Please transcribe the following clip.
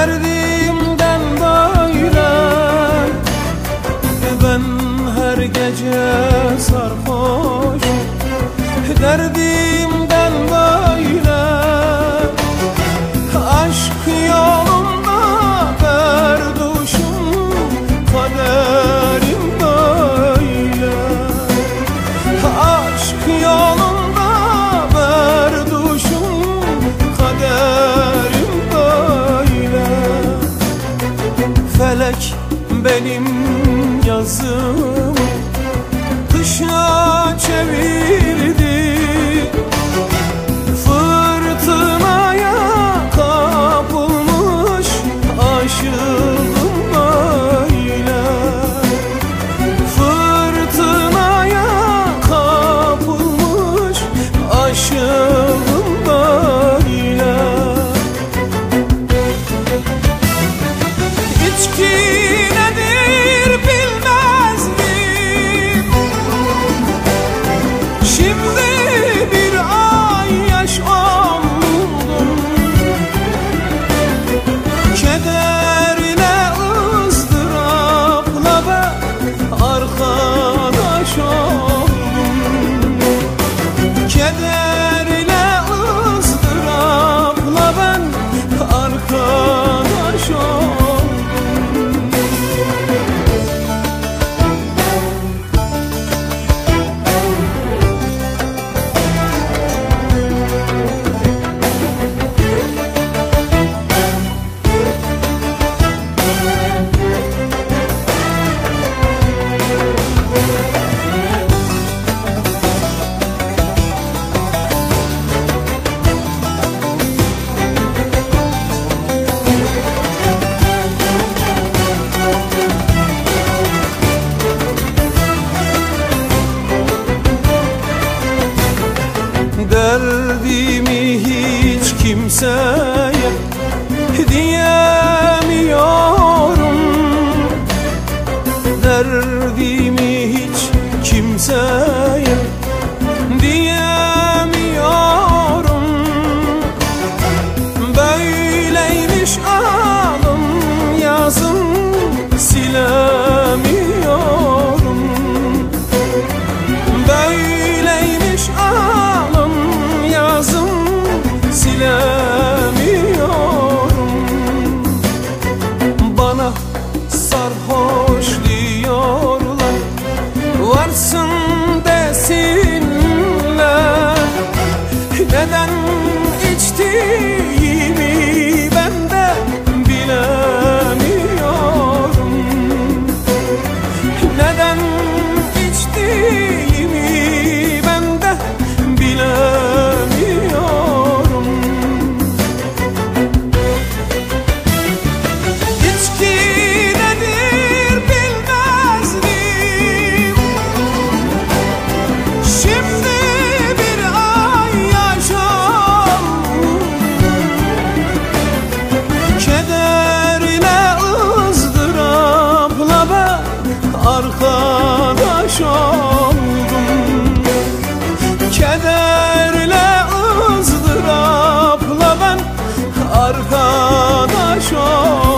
derdi Düşmüş alım yazım silemiyorum. Bana sarhoş diyorlar Varsın desinler. Neden 说。